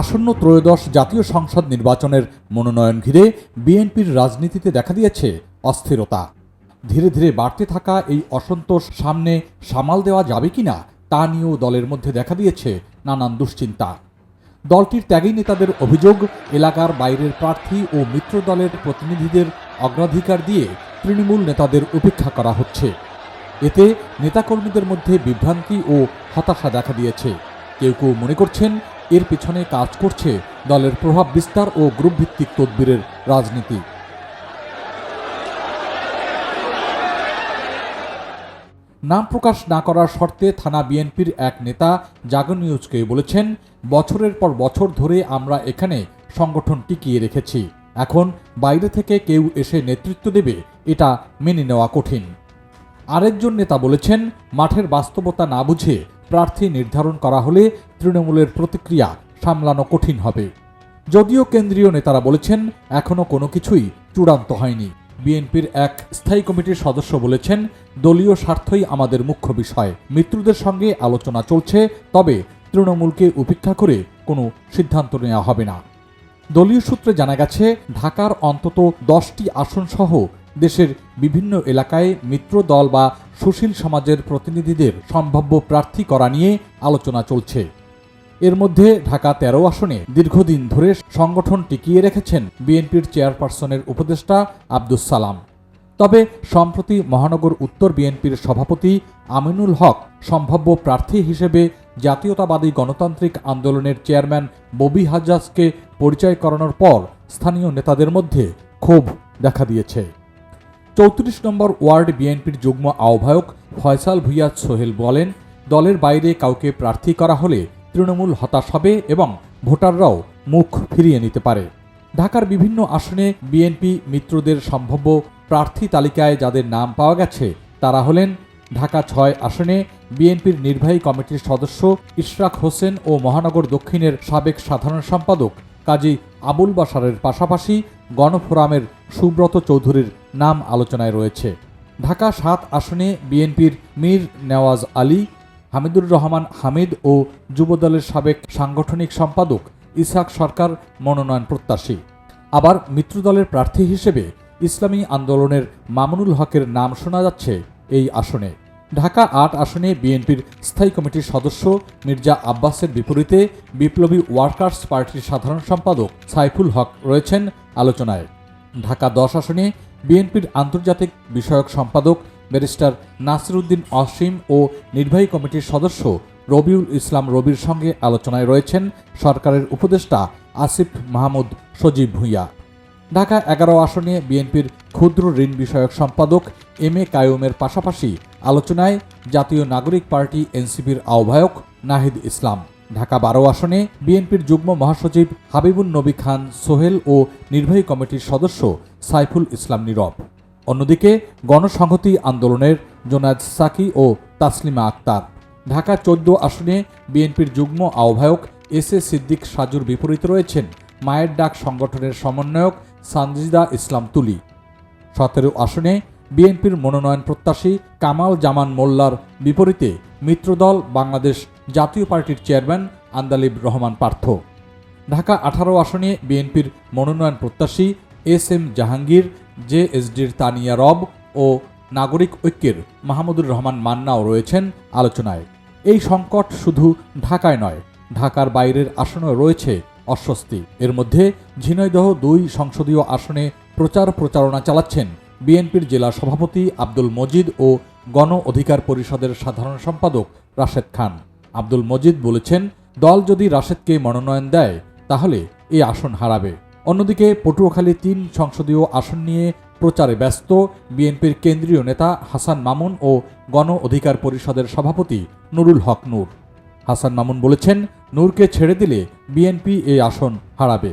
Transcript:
আসন্ন ত্রয়োদশ জাতীয় সংসদ নির্বাচনের মনোনয়ন ঘিরে বিএনপির রাজনীতিতে দেখা দিয়েছে অস্থিরতা। ধীরে ধীরে বাড়তে থাকা এই অসন্তোষ সামনে সামাল দেওয়া যাবে কিনা তা নিয়েও দলের মধ্যে দেখা দিয়েছে নানান দুশ্চিন্তা। দলটির ত্যাগী নেতাদের অভিযোগ, এলাকার বাইরের প্রার্থী ও মিত্র দলের প্রতিনিধিদের অগ্রাধিকার দিয়ে তৃণমূল নেতাদের উপেক্ষা করা হচ্ছে। এতে নেতাকর্মীদের মধ্যে বিভ্রান্তি ও হতাশা দেখা দিয়েছে। কেউ কেউ মনে করছেন এর পেছনে কাজ করছে দলের প্রভাব বিস্তার ও গ্রুপভিত্তিক তদবিরের রাজনীতি। নাম প্রকাশ না করার শর্তে থানা বিএনপির এক নেতা জাগন নিউজকে বলেছেন, বছরের পর বছর ধরে আমরা এখানে সংগঠন টিকিয়ে রেখেছি। এখন বাইরে থেকে কেউ এসে নেতৃত্ব দেবে, এটা মেনে নেওয়া কঠিন। আরেকজন নেতা বলেছেন, মাঠের বাস্তবতা না বুঝে প্রার্থী নির্ধারণ করা হলে তৃণমূলের প্রতিক্রিয়া সামলানো কঠিন হবে। যদিও কেন্দ্রীয় নেতারা বলেছেন এখনও কোনো কিছুই চূড়ান্ত হয়নি। বিএনপির এক স্থায়ী কমিটির সদস্য বলেছেন, দলীয় স্বার্থই আমাদের মুখ্য বিষয়। মিত্রদের সঙ্গে আলোচনা চলছে, তবে তৃণমূলকে উপেক্ষা করে কোনো সিদ্ধান্ত নেওয়া হবে না। দলীয় সূত্রে জানা গেছে, ঢাকার অন্তত দশটি আসন সহ দেশের বিভিন্ন এলাকায় মিত্র দল বা সুশীল সমাজের প্রতিনিধিদের সম্ভাব্য প্রার্থী করা নিয়ে আলোচনা চলছে। এর মধ্যে ঢাকা তেরো আসনে দীর্ঘদিন ধরে সংগঠন টিকিয়ে রেখেছেন বিএনপির চেয়ারপারসনের উপদেষ্টা আব্দুস সালাম। তবে সম্প্রতি মহানগর উত্তর বিএনপির সভাপতি আমিনুল হক সম্ভাব্য প্রার্থী হিসেবে জাতীয়তাবাদী গণতান্ত্রিক আন্দোলনের চেয়ারম্যান ববি হাজ্জাজকে পরিচয় করানোর পর স্থানীয় নেতাদের মধ্যে ক্ষোভ দেখা দিয়েছে। চৌত্রিশ নম্বর ওয়ার্ড বিএনপির যুগ্ম আহ্বায়ক ফয়সাল ভুইয়া সোহেল বলেন, দলের বাইরে কাউকে প্রার্থী করা হলে তৃণমূল হতাশ হবে এবং ভোটাররাও মুখ ফিরিয়ে নিতে পারে। ঢাকার বিভিন্ন আসনে বিএনপি মিত্রদের সম্ভাব্য প্রার্থী তালিকায় যাদের নাম পাওয়া গেছে, তারা হলেন ঢাকা ছয় আসনে বিএনপির নির্বাহী কমিটির সদস্য ইশরাক হোসেন ও মহানগর দক্ষিণের সাবেক সাধারণ সম্পাদক কাজী আবুল বাসারের পাশাপাশি গণফোরামের সুব্রত চৌধুরীর নাম আলোচনায় রয়েছে। ঢাকা সাত আসনে বিএনপির মীর নেওয়াজ আলী, হামিদুর রহমান হামিদ ও যুবদলের সাবেক সাংগঠনিক সম্পাদক ইসহাক সরকার মনোনয়ন প্রত্যাশী। আবার মিত্রদলের প্রার্থী হিসেবে ইসলামী আন্দোলনের মামুনুল হকের নাম শোনা যাচ্ছে এই আসনে। ঢাকা আট আসনে বিএনপির স্থায়ী কমিটির সদস্য মির্জা আব্বাসের বিপরীতে বিপ্লবী ওয়ার্কার্স পার্টির সাধারণ সম্পাদক সাইফুল হক রয়েছেন আলোচনায়। ঢাকা দশ আসনে বিএনপির আন্তর্জাতিক বিষয়ক সম্পাদক ব্যারিস্টার নাসিরুদ্দিন অসীম ও নির্বাহী কমিটির সদস্য রবিউল ইসলাম রবির সঙ্গে আলোচনায় রয়েছেন সরকারের উপদেষ্টা আসিফ মাহমুদ সজীব ভূঁইয়া। ঢাকা এগারো আসনে বিএনপির ক্ষুদ্র ঋণ বিষয়ক সম্পাদক এম এ কায়ুমের পাশাপাশি আলোচনায় জাতীয় নাগরিক পার্টি এনসিপির আহ্বায়ক নাহিদ ইসলাম। ঢাকা বারো আসনে বিএনপির যুগ্ম মহাসচিব হাবিবুন নবী খান, সোহেল ও নির্বাহী কমিটির সদস্য সাইফুল ইসলাম নীরব। অন্যদিকে গণসংহতি আন্দোলনের জোনাজ সাকি ও তাসলিমা আক্তার। ঢাকা চোদ্দ আসনে বিএনপির যুগ্ম আহ্বায়ক এস এ সিদ্দিক সাজুর বিপরীতে রয়েছেন মায়ের ডাক সংগঠনের সমন্বয়ক সানজিদা ইসলাম তুলি। সতেরো আসনে বিএনপির মনোনয়ন প্রত্যাশী কামাল জামান মোল্লার বিপরীতে মিত্রদল বাংলাদেশ জাতীয় পার্টির চেয়ারম্যান আন্দালিব রহমান পার্থ। ঢাকা আঠারো আসনে বিএনপির মনোনয়ন প্রত্যাশী এস এম জাহাঙ্গীর জেএসডির তানিয়া রব ও নাগরিক ঐক্যের মাহমুদুর রহমান মান্নাও রয়েছেন আলোচনায়। এই সংকট শুধু ঢাকায় নয়, ঢাকার বাইরের আসনেও রয়েছে অস্বস্তি। এর মধ্যে ঝিনাইদহ দুই সংসদীয় আসনে প্রচার প্রচারণা চালাচ্ছেন বিএনপির জেলা সভাপতি আব্দুল মজিদ ও গণ অধিকার পরিষদের সাধারণ সম্পাদক রাশেদ খান। আব্দুল মজিদ বলেছেন, দল যদি রাশেদকে মনোনয়ন দেয়, তাহলে এই আসন হারাবে। অন্যদিকে পটুয়াখালী তিন সংসদীয় আসন নিয়ে প্রচারে ব্যস্ত বিএনপির কেন্দ্রীয় নেতা হাসান মামুন ও গণ অধিকার পরিষদের সভাপতি নুরুল হক নূর। হাসান মামুন বলেছেন নূরকে ছেড়ে দিলে বিএনপি এই আসন হারাবে।